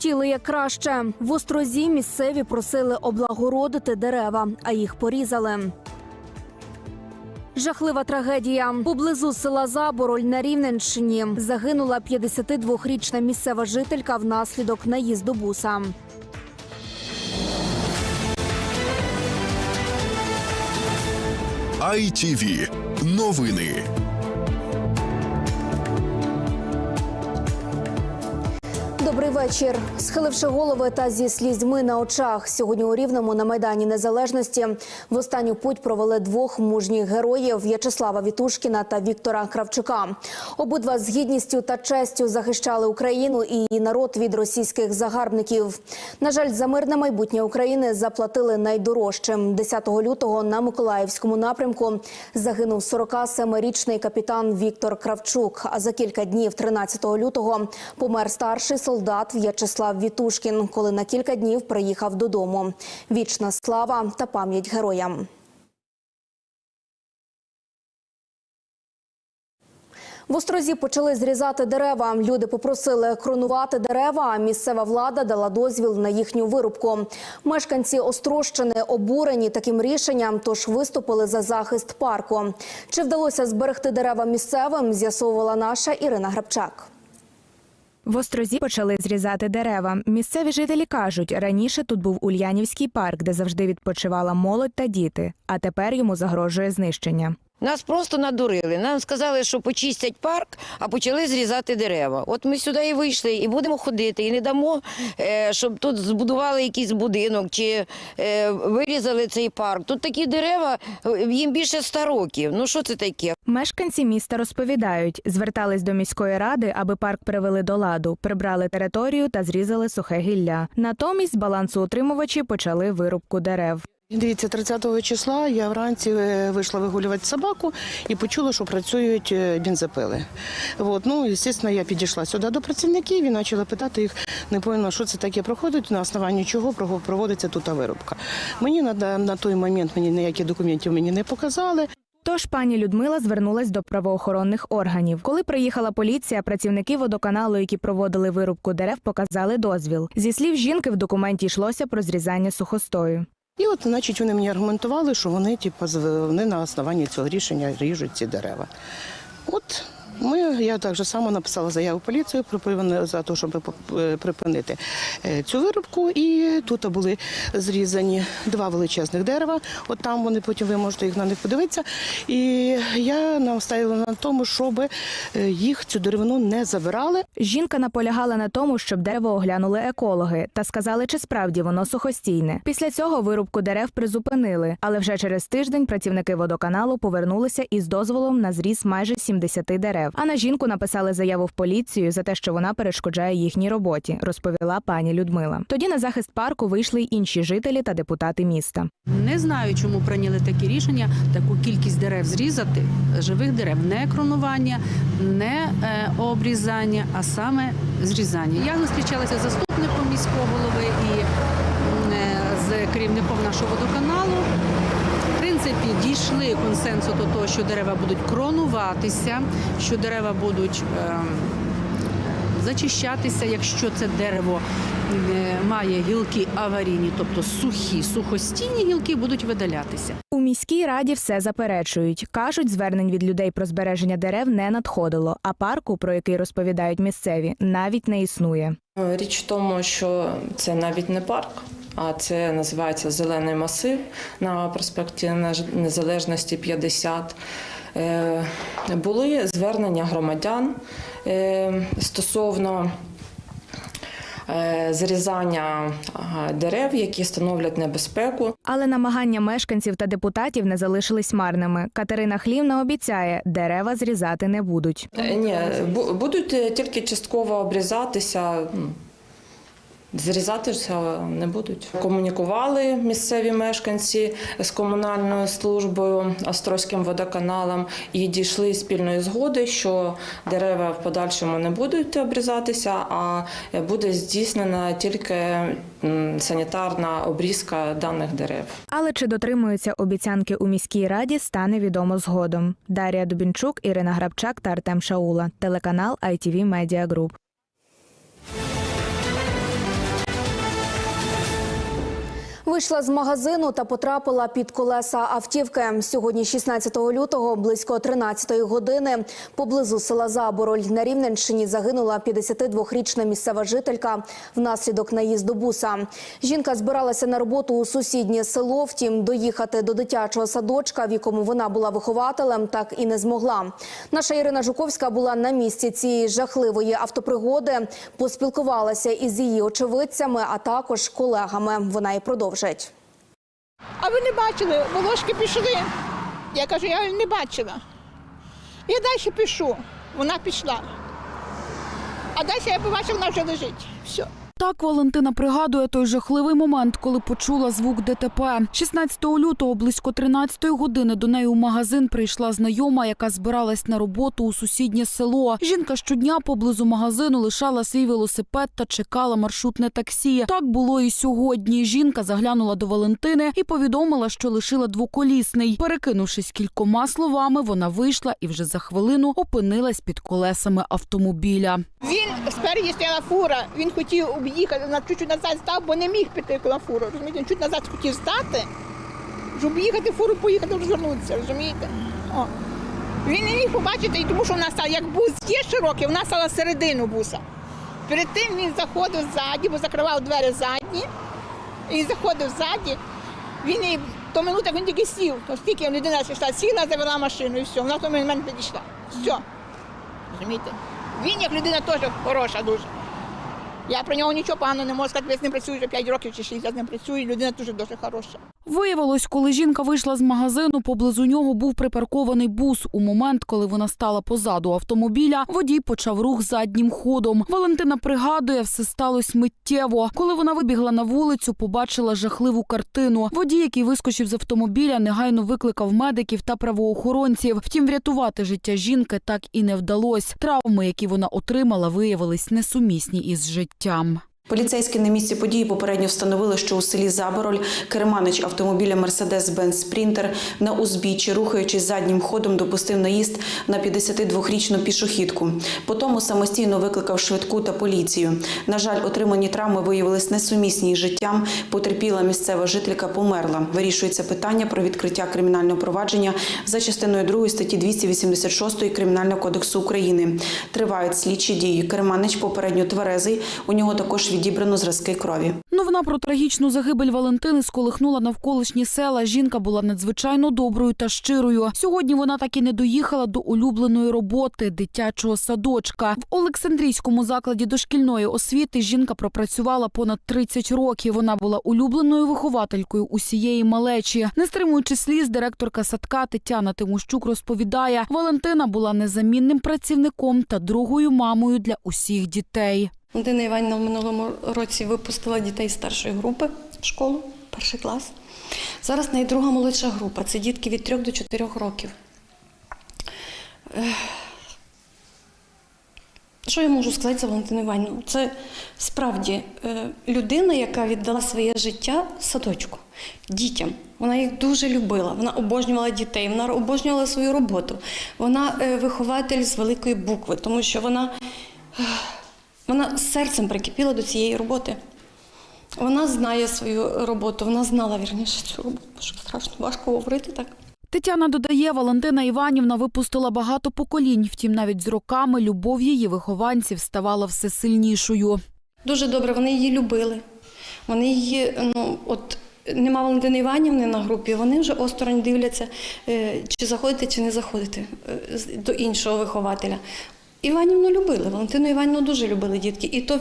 Хотіли як краще. В острозі місцеві просили облагородити дерева, а їх порізали. Жахлива трагедія. Поблизу села Забороль на Рівненщині загинула 52-річна місцева жителька внаслідок наїзду буса. ITV. Новини. Добрий вечір. Схиливши голови та зі слізьми на очах, сьогодні у Рівному на майдані Незалежності в останню путь провели двох мужніх героїв В'ячеслава Вітушкіна та Віктора Кравчука. Обидва з гідністю та честю захищали Україну і її народ від російських загарбників. На жаль, за мирне майбутнє України заплатили найдорожчим. 10 лютого на Миколаївському напрямку загинув 47-річний капітан Віктор Кравчук. А за кілька днів, 13 лютого, помер старший солдат В'ячеслав Вітушкін, коли на кілька днів приїхав додому. Вічна слава та пам'ять героям. В Острозі почали зрізати дерева. Люди попросили кронувати дерева. а Місцева влада дала дозвіл на їхню вирубку. Мешканці Острощини обурені таким рішенням, тож виступили за захист парку. Чи вдалося зберегти дерева місцевим? З'ясовувала наша Ірина Грабчак. В Острозі почали зрізати дерева. Місцеві жителі кажуть, раніше тут був Ульянівський парк, де завжди відпочивала молодь та діти, а тепер йому загрожує знищення. Нас просто надурили. Нам сказали, що почистять парк, а почали зрізати дерева. От ми сюди і вийшли, і будемо ходити, і не дамо, е, щоб тут збудували якийсь будинок чи е, вирізали цей парк. Тут такі дерева, е, їм більше ста років. Ну що це таке? Мешканці міста розповідають, звертались до міської ради, аби парк привели до ладу, прибрали територію та зрізали сухе гілля. Натомість балансоутримувачі почали вирубку дерев. Дивіться, 30 числа я вранці е, вийшла вигулювати собаку і почула, що працюють е, бензопили. От, ну, звісно, я підійшла сюди до працівників і почала питати їх, не поняла, що це таке проходить, на основанні чого проводиться тут вирубка. Мені на, на той момент мені ніяких документів мені не показали. Тож пані Людмила звернулась до правоохоронних органів. Коли приїхала поліція, працівники водоканалу, які проводили вирубку дерев, показали дозвіл. Зі слів жінки, в документі йшлося про зрізання сухостою. І от, значить, вони мені аргументували, що вони, типу, вони на основанні цього рішення ріжуть ці дерева. От ми, я так же само написала заяву поліцію про за те, щоб е, припинити е, цю вирубку. І тут були зрізані два величезних дерева. От там вони потім ви можете їх на них подивитися. І я наставила на тому, щоб е, їх цю деревину не забирали. Жінка наполягала на тому, щоб дерево оглянули екологи та сказали, чи справді воно сухостійне. Після цього вирубку дерев призупинили, але вже через тиждень працівники водоканалу повернулися із дозволом на зріз майже 70 дерев. А на жінку написали заяву в поліцію за те, що вона перешкоджає їхній роботі, розповіла пані Людмила. Тоді на захист парку вийшли й інші жителі та депутати міста. Не знаю, чому прийняли таке рішення, таку кількість дерев зрізати, живих дерев, не кронування, не е, обрізання, а саме зрізання. Я зустрічалася з заступником міського голови і е, з керівником нашого водоканалу. Дійшли консенсу до того, що дерева будуть кронуватися, що дерева будуть. ем, Зачищатися, якщо це дерево е, має гілки аварійні, тобто сухі, сухостійні гілки будуть видалятися. У міській раді все заперечують. кажуть, звернень від людей про збереження дерев не надходило, а парку, про який розповідають місцеві, навіть не існує. Річ в тому, що це навіть не парк, а це називається зелений масив на проспекті Незалежності 50. Е, Були звернення громадян е, стосовно е, зрізання дерев, які становлять небезпеку. Але намагання мешканців та депутатів не залишились марними. Катерина Хлівна обіцяє, дерева зрізати не будуть. Ні, бу- будуть тільки частково обрізатися. Зрізатися не будуть. Комунікували місцеві мешканці з комунальною службою, Острозьким водоканалом і дійшли спільної згоди, що дерева в подальшому не будуть обрізатися, а буде здійснена тільки санітарна обрізка даних дерев. Але чи дотримуються обіцянки у міській раді, стане відомо згодом. Дар'я Дубінчук, Ірина Грабчак та Артем Шаула. Телеканал ITV Media Group. Вийшла з магазину та потрапила під колеса автівки. Сьогодні, 16 лютого, близько 13 години, поблизу села Забороль на Рівненщині загинула 52-річна місцева жителька внаслідок наїзду буса. Жінка збиралася на роботу у сусіднє село. Втім, доїхати до дитячого садочка, в якому вона була вихователем, так і не змогла. Наша Ірина Жуковська була на місці цієї жахливої автопригоди. Поспілкувалася із її очевидцями, а також колегами. Вона і продовжить. А ви не бачили, волошки пішли. Я кажу, я не бачила. Я далі пішу, Вона пішла. А далі я побачила, вона вже лежить. Все. Так Валентина пригадує той жахливий момент, коли почула звук ДТП. 16 лютого близько 13 години до неї у магазин прийшла знайома, яка збиралась на роботу у сусіднє село. Жінка щодня поблизу магазину лишала свій велосипед та чекала маршрутне таксі. Так було і сьогодні. Жінка заглянула до Валентини і повідомила, що лишила двоколісний. Перекинувшись кількома словами, вона вийшла і вже за хвилину опинилась під колесами автомобіля. Він спереді стояла фура, він хотів об'їхати, на чуть-чуть назад став, бо не міг піти на фуру. Розумієте, чуть назад хотів стати, щоб об'їхати фуру, поїхати, розвернутися, розумієте? О. Він не міг побачити, і тому що вона стала, як бус є широкий, вона стала середину буса. Перед тим він заходив ззаді, бо закривав двері задні, і заходив ззаді. Він і то минута він тільки сів, то стільки людина йшла, сіла, завела машину і все. Вона в той момент підійшла. Все. Розумієте? Він як людина теж хороша дуже. Я про нього нічого поганого не можу сказати, я з ним працюю вже 5 років чи 6, я з ним працюю, людина дуже дуже хороша. Виявилось, коли жінка вийшла з магазину, поблизу нього був припаркований бус. У момент, коли вона стала позаду автомобіля, водій почав рух заднім ходом. Валентина пригадує, все сталося миттєво. Коли вона вибігла на вулицю, побачила жахливу картину. Водій, який вискочив з автомобіля, негайно викликав медиків та правоохоронців. Втім, врятувати життя жінки так і не вдалось. Травми, які вона отримала, виявились несумісні із життям. Поліцейські на місці події попередньо встановили, що у селі Забороль керманич автомобіля Мерседес-Бенz Спрінтер на узбіччі, рухаючись заднім ходом, допустив наїзд на 52-річну пішохідку. Потім самостійно викликав швидку та поліцію. На жаль, отримані травми виявились несумісні із життям. Потерпіла місцева жителька померла. Вирішується питання про відкриття кримінального провадження за частиною 2 статті 286 Кримінального кодексу України. Тривають слідчі дії. Керманич попередньо тверезий. У нього також відібрано зразки крові. Новина про трагічну загибель Валентини сколихнула навколишні села. Жінка була надзвичайно доброю та щирою. Сьогодні вона так і не доїхала до улюбленої роботи дитячого садочка. В Олександрійському закладі дошкільної освіти жінка пропрацювала понад 30 років. Вона була улюбленою вихователькою усієї малечі. Не стримуючи сліз, директорка садка Тетяна Тимощук розповідає, Валентина була незамінним працівником та другою мамою для усіх дітей. Валентина Іванівна в минулому році випустила дітей старшої групи в школу, перший клас. Зараз в неї друга молодша група. Це дітки від 3 до 4 років. Що я можу сказати за Валентину Іванівну? Це справді е, людина, яка віддала своє життя садочку, дітям. Вона їх дуже любила, вона обожнювала дітей, вона обожнювала свою роботу. Вона е, вихователь з великої букви, тому що вона. Вона серцем прикипіла до цієї роботи. Вона знає свою роботу, вона знала вірніше цю роботу. Що страшно важко говорити так. Тетяна додає, Валентина Іванівна випустила багато поколінь. Втім, навіть з роками любов її вихованців ставала все сильнішою. Дуже добре, вони її любили. Вони її, ну от нема Валентини Іванівни на групі, вони вже осторонь дивляться, е, чи заходити, чи не заходити е, до іншого вихователя. Іванівну любили, Валентину Іванівну дуже любили дітки, і то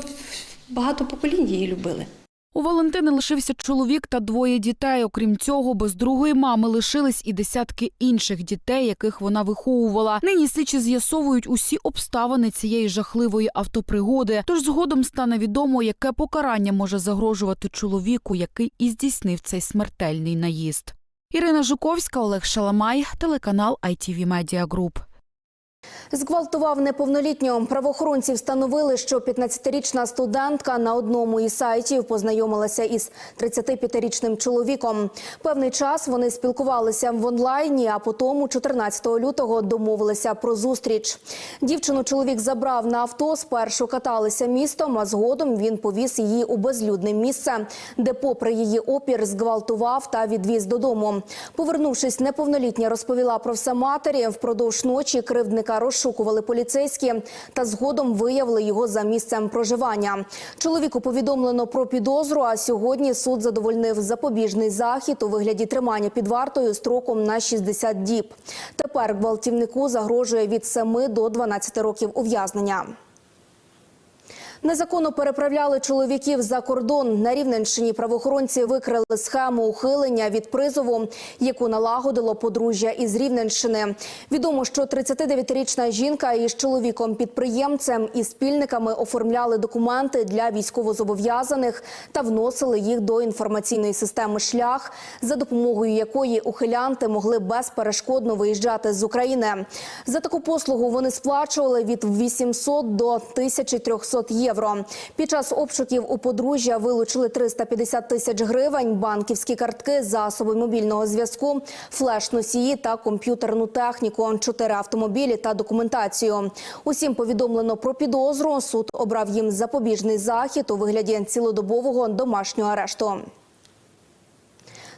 багато поколінь її любили. У Валентини лишився чоловік та двоє дітей. Окрім цього, без другої мами лишились і десятки інших дітей, яких вона виховувала. Нині слідчі з'ясовують усі обставини цієї жахливої автопригоди. Тож згодом стане відомо, яке покарання може загрожувати чоловіку, який і здійснив цей смертельний наїзд. Ірина Жуковська, Олег Шаламай, телеканал ITV Media Group. Зґвалтував неповнолітнього. Правоохоронці встановили, що 15-річна студентка на одному із сайтів познайомилася із 35-річним чоловіком. Певний час вони спілкувалися в онлайні, а потім 14 лютого домовилися про зустріч. Дівчину чоловік забрав на авто. Спершу каталися містом, а згодом він повіз її у безлюдне місце, де, попри її опір, зґвалтував та відвіз додому. Повернувшись, неповнолітня розповіла про все матері. Впродовж ночі кривдника розшукували поліцейські та згодом виявили його за місцем проживання. Чоловіку повідомлено про підозру. А сьогодні суд задовольнив запобіжний захід у вигляді тримання під вартою строком на 60 діб. Тепер гвалтівнику загрожує від 7 до 12 років ув'язнення. Незаконно переправляли чоловіків за кордон. На Рівненщині правоохоронці викрили схему ухилення від призову, яку налагодило подружжя із Рівненщини. Відомо, що 39-річна жінка із чоловіком-підприємцем і спільниками оформляли документи для військовозобов'язаних та вносили їх до інформаційної системи шлях, за допомогою якої ухилянти могли безперешкодно виїжджати з України. За таку послугу вони сплачували від 800 до 1300 євро. Під час обшуків у подружжя вилучили 350 тисяч гривень, банківські картки, засоби мобільного зв'язку, флеш-носії та комп'ютерну техніку, чотири автомобілі та документацію. Усім повідомлено про підозру. Суд обрав їм запобіжний захід у вигляді цілодобового домашнього арешту.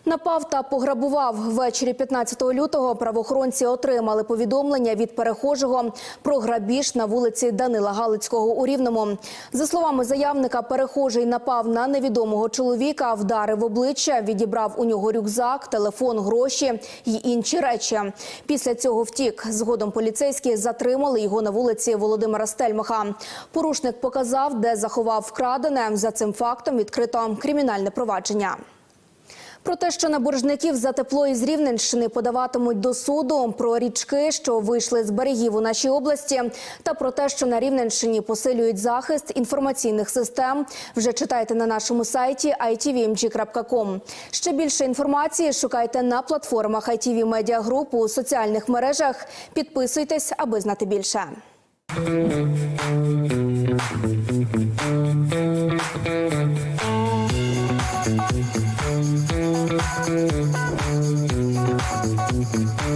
Напав та пограбував ввечері 15 лютого. Правоохоронці отримали повідомлення від перехожого про грабіж на вулиці Данила Галицького у Рівному. За словами заявника, перехожий напав на невідомого чоловіка, вдарив обличчя, відібрав у нього рюкзак, телефон, гроші й інші речі. Після цього втік. Згодом поліцейські затримали його на вулиці Володимира Стельмаха. Порушник показав, де заховав вкрадене. За цим фактом відкрито кримінальне провадження. Про те, що на боржників за тепло із Рівненщини подаватимуть до суду, про річки, що вийшли з берегів у нашій області, та про те, що на Рівненщині посилюють захист інформаційних систем, вже читайте на нашому сайті itvmg.com. Ще більше інформації шукайте на платформах ITV Media Group у соціальних мережах. Підписуйтесь, аби знати більше. Thank you.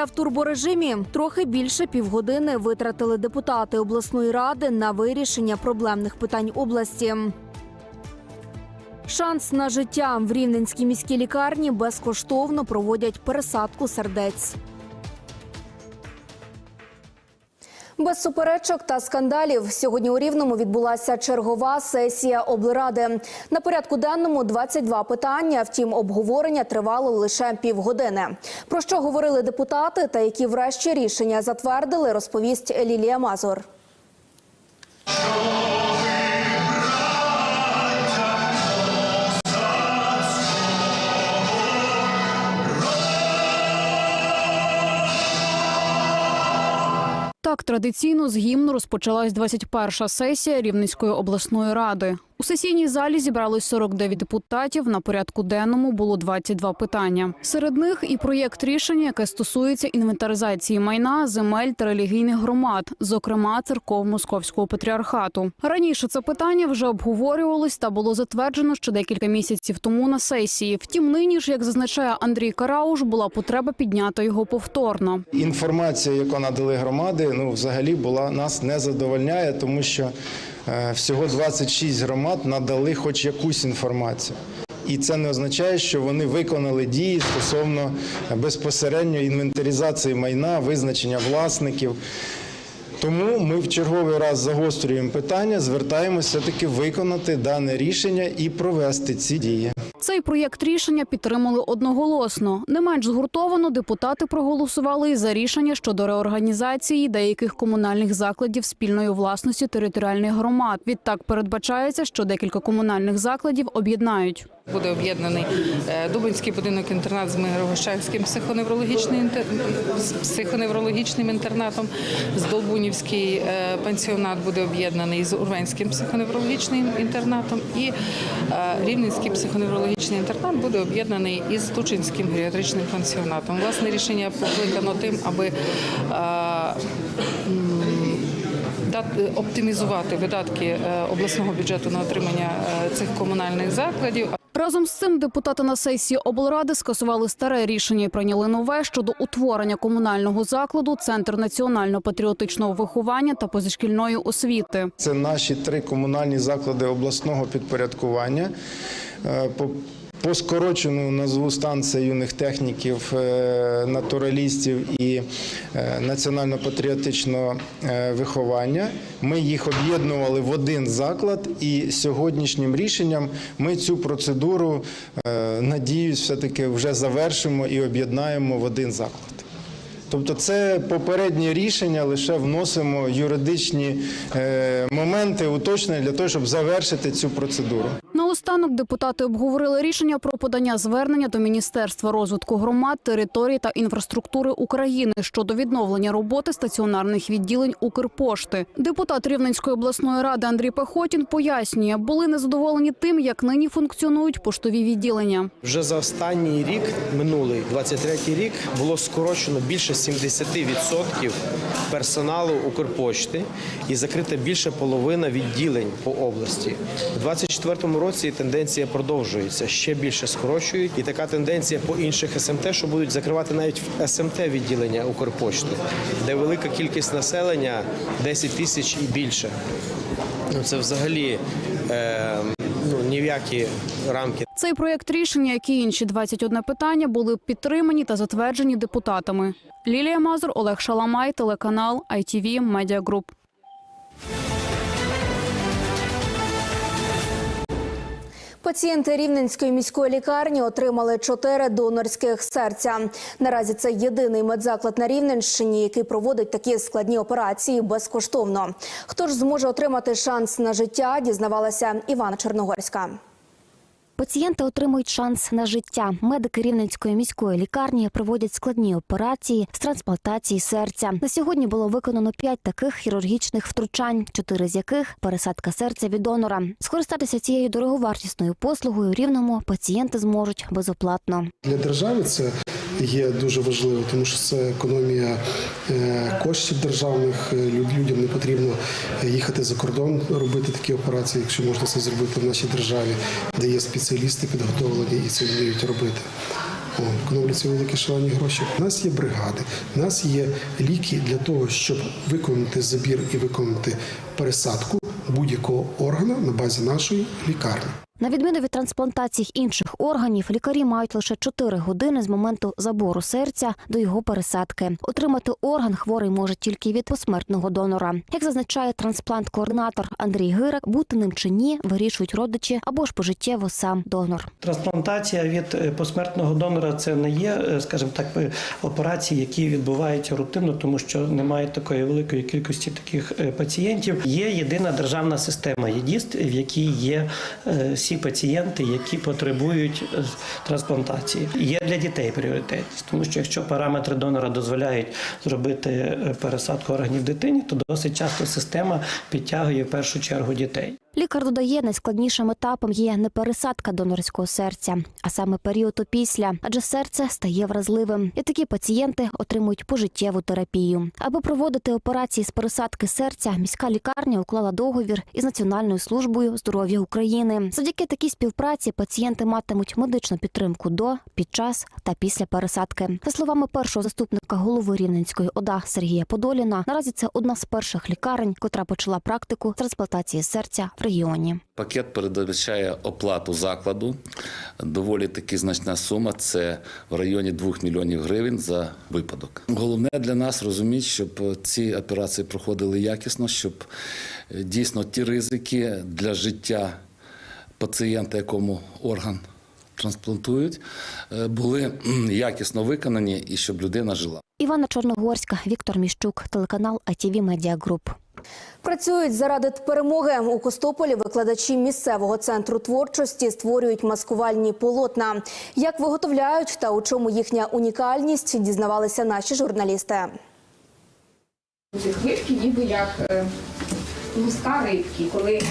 Сесія в турборежимі трохи більше півгодини витратили депутати обласної ради на вирішення проблемних питань області. Шанс на життя в Рівненській міській лікарні безкоштовно проводять пересадку сердець. Без суперечок та скандалів сьогодні у Рівному відбулася чергова сесія облради. На порядку денному 22 питання. Втім, обговорення тривало лише півгодини. Про що говорили депутати та які врешті рішення затвердили, розповість Лілія Мазур. Традиційно з гімну розпочалась 21-ша сесія Рівненської обласної ради. У сесійній залі зібрались 49 депутатів. На порядку денному було 22 питання. Серед них і проєкт рішення, яке стосується інвентаризації майна, земель та релігійних громад, зокрема церков Московського патріархату. Раніше це питання вже обговорювалось та було затверджено ще декілька місяців тому на сесії. Втім, нині ж, як зазначає Андрій Карауш, була потреба підняти його повторно. Інформація, яку надали громади, ну взагалі була нас не задовольняє, тому що всього 26 громад надали хоч якусь інформацію. І це не означає, що вони виконали дії стосовно безпосередньо інвентаризації майна, визначення власників. Тому ми в черговий раз загострюємо питання, звертаємося все-таки виконати дане рішення і провести ці дії. Цей проєкт рішення підтримали одноголосно. Не менш згуртовано депутати проголосували і за рішення щодо реорганізації деяких комунальних закладів спільної власності територіальних громад. Відтак передбачається, що декілька комунальних закладів об'єднають. Буде об'єднаний е, Дубинський будинок інтернат з Мирогощанським психоневрологічним психоневрологічним інтернатом. З Долбунівський е, пансіонат буде об'єднаний з Урвенським психоневрологічним інтернатом. І е, Рівненський психоневрологічний інтернат буде об'єднаний із Тучинським геріатричним пансіонатом. Власне рішення покликано тим, аби оптимізувати видатки обласного бюджету на отримання цих комунальних закладів. Разом з цим депутати на сесії облради скасували старе рішення і прийняли нове щодо утворення комунального закладу Центр національно-патріотичного виховання та позашкільної освіти. Це наші три комунальні заклади обласного підпорядкування. По, скорочену назву станція юних техніків, е, натуралістів і е, національно-патріотичного е, виховання. Ми їх об'єднували в один заклад, і сьогоднішнім рішенням ми цю процедуру, надіюсь, все-таки вже завершимо і об'єднаємо в один заклад. Тобто це попереднє рішення, лише вносимо юридичні моменти, уточнення для того, щоб завершити цю процедуру. Наостанок депутати обговорили рішення про подання звернення до Міністерства розвитку громад, територій та інфраструктури України щодо відновлення роботи стаціонарних відділень Укрпошти. Депутат Рівненської обласної ради Андрій Пехотін пояснює, були незадоволені тим, як нині функціонують поштові відділення. Вже за останній рік, минулий 23-й рік, було скорочено більше 70% персоналу Укрпошти і закрита більше половина відділень по області. У 24-му році тенденція продовжується. Ще більше скорочують. І така тенденція по інших СМТ, що будуть закривати навіть в СМТ відділення Укрпошти, де велика кількість населення 10 тисяч і більше. Ну, Це взагалі е, ну, ні в які рамки Цей проєкт рішення, як і інші 21 питання, були підтримані та затверджені депутатами. Лілія Мазур, Олег Шаламай, телеканал ITV Media Group. Пацієнти Рівненської міської лікарні отримали чотири донорських серця. Наразі це єдиний медзаклад на Рівненщині, який проводить такі складні операції безкоштовно. Хто ж зможе отримати шанс на життя? Дізнавалася Івана Чорногорська. Пацієнти отримують шанс на життя. Медики Рівненської міської лікарні проводять складні операції з трансплантації серця. На сьогодні було виконано п'ять таких хірургічних втручань, чотири з яких пересадка серця від донора. Скористатися цією дороговартісною послугою рівному пацієнти зможуть безоплатно. Для держави це є дуже важливо, тому що це економія е, коштів державних. Е, Людям не потрібно їхати за кордон, робити такі операції, якщо можна це зробити в нашій державі, де є спеціалісти підготовлені і це вміють робити. Економляться великі шалені гроші. У нас є бригади, у нас є ліки для того, щоб виконати забір і виконати пересадку будь-якого органа на базі нашої лікарні. На відміну від трансплантацій інших органів, лікарі мають лише 4 години з моменту забору серця до його пересадки. Отримати орган хворий може тільки від посмертного донора. Як зазначає трансплант-координатор Андрій Гирак, бути ним чи ні, вирішують родичі або ж пожиттєво сам донор. Трансплантація від е, посмертного донора це не є, е, скажімо так, е, операції, які відбуваються рутинно, тому що немає такої великої кількості таких пацієнтів. Є єдина державна система ЄДІСТ, в якій є всі пацієнти, які потребують е, трансплантації. Є для дітей пріоритетність, тому що якщо параметри донора дозволяють зробити е, пересадку органів дитині, то досить часто система підтягує в першу чергу дітей. Лікар додає, найскладнішим етапом є не пересадка донорського серця, а саме період опісля, адже серце стає вразливим, і такі пацієнти отримують пожиттєву терапію. Аби проводити операції з пересадки серця, міська лікарня уклала договір із Національною службою здоров'я України. Завдяки такій співпраці пацієнти матимуть медичну підтримку до, під час та після пересадки. За словами першого заступника голови Рівненської ОДА Сергія Подоліна, наразі це одна з перших лікарень, котра почала практику трансплантації серця в регіоні. Пакет передбачає оплату закладу. Доволі таки значна сума. Це в районі 2 мільйонів гривень за випадок. Головне для нас розуміти, щоб ці операції проходили якісно, щоб е, дійсно ті ризики для життя пацієнта, якому орган трансплантують, е, були якісно виконані і щоб людина жила. Івана Чорногорська, Віктор Міщук, телеканал ITV Media Group. Працюють заради перемоги у Костополі. Викладачі місцевого центру творчості створюють маскувальні полотна. Як виготовляють та у чому їхня унікальність, дізнавалися наші журналісти. Ці хвильки ніби як е, луска рибки. Коли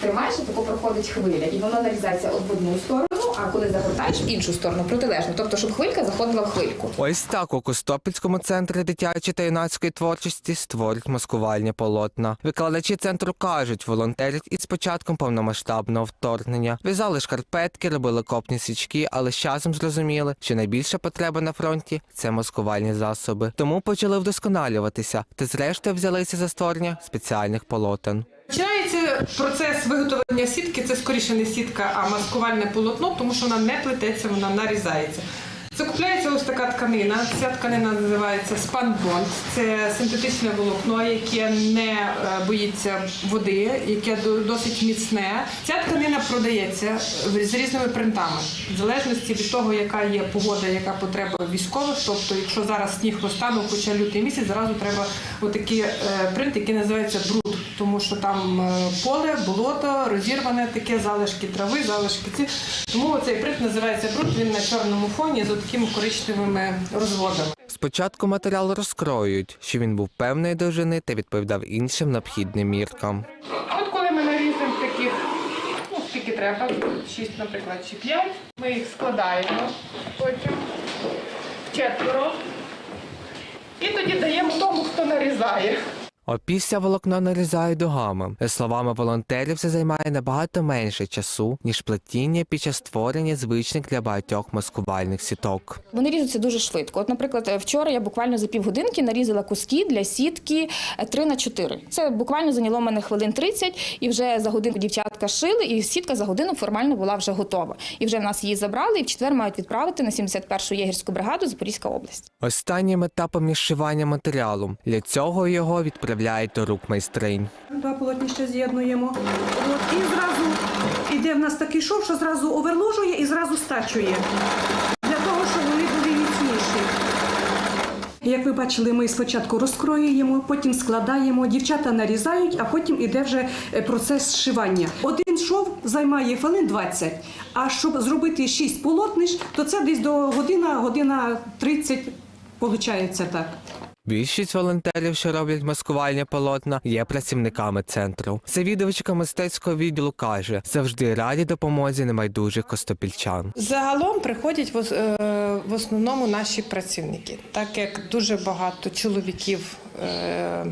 тримаєш, тако проходить хвиля, і воно нарізається в одну сторону, а коли загортаєш іншу сторону, протилежно. Тобто, щоб хвилька заходила в хвильку. Ось так у Костопільському центрі дитячої та юнацької творчості створюють маскувальні полотна. Викладачі центру кажуть, волонтерять із початком повномасштабного вторгнення. В'язали шкарпетки, робили копні свічки, але з часом зрозуміли, що найбільша потреба на фронті це маскувальні засоби. Тому почали вдосконалюватися та зрештою взялися за створення спеціальних полотен. Починається процес виготовлення сітки. Це скоріше не сітка, а маскувальне полотно, тому що вона не плететься, вона нарізається. Це купляється ось така тканина. Ця тканина називається спанбонд. Це синтетичне волокно, яке не е, боїться води, яке досить міцне. Ця тканина продається з різними принтами, в залежності від того, яка є погода, яка потреба військових. Тобто, якщо зараз сніг розтанув, хоча лютий місяць, зразу треба отакий е, принт, який називається бруд, тому що там е, поле, болото, розірване таке, залишки трави, залишки ці. Тому цей принт називається бруд. Він на чорному фоні з такими коричневими розводами. Спочатку матеріал розкроюють, що він був певної довжини та відповідав іншим необхідним міркам. От коли ми нарізаємо таких, ну скільки треба, 6, наприклад, чи 5, ми їх складаємо потім в четверо. І тоді даємо тому, хто нарізає. Опісля волокно нарізають дугами. За словами волонтерів, це займає набагато менше часу, ніж плетіння під час створення звичних для багатьох маскувальних сіток. Вони ріжуться дуже швидко. От, наприклад, вчора я буквально за півгодинки нарізала куски для сітки 3 на 4 Це буквально зайняло мене хвилин 30, і вже за годину дівчатка шили, і сітка за годину формально була вже готова. І вже в нас її забрали, і в четвер мають відправити на 71-ту єгерську бригаду Запорізька область. Останнім етапом є зшивання матеріалу. Для цього його відправляють до рук майстринь. Два полотнища з'єднуємо. І зразу іде в нас такий шов, що зразу оверложує і зразу стачує. Для того, щоб вони були міцніші. Як ви бачили, ми спочатку розкроюємо, потім складаємо, дівчата нарізають, а потім іде вже е, процес зшивання. Один шов займає хвилин 20, а щоб зробити 6 полотнищ, то це десь до година, година 30, виходить так. Більшість волонтерів, що роблять маскувальні полотна, є працівниками центру. Завідувачка мистецького відділу каже, завжди раді допомозі немайдужих костопільчан. Загалом приходять в, е, основному наші працівники, так як дуже багато чоловіків, е,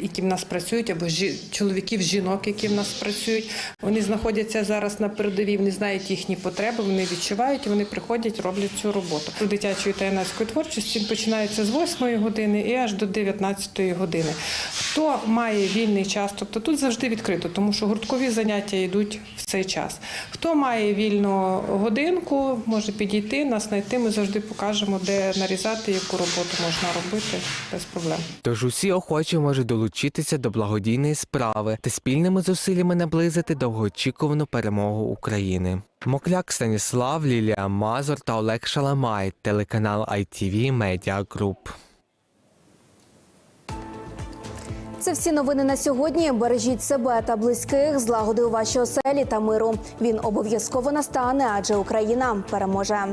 які в нас працюють, або жі- чоловіків, жінок, які в нас працюють, вони знаходяться зараз на передовій, вони знають їхні потреби, вони відчувають і вони приходять, роблять цю роботу. До дитячої та юнацької творчості починається з 8 години і аж до 19 години. Хто має вільний час, тобто тут завжди відкрито, тому що гурткові заняття йдуть в цей час. Хто має вільну годинку, може підійти, нас знайти. Ми завжди покажемо, де нарізати, яку роботу можна робити без проблем. Тож усі охочі можуть долучитися до благодійної справи та спільними зусиллями наблизити довгоочікувану перемогу України. Мокляк Станіслав, Лілія Мазур та Олег Шаламай, телеканал ITV Media Group. Це всі новини на сьогодні. Бережіть себе та близьких, злагоди у вашій оселі та миру. Він обов'язково настане, адже Україна переможе.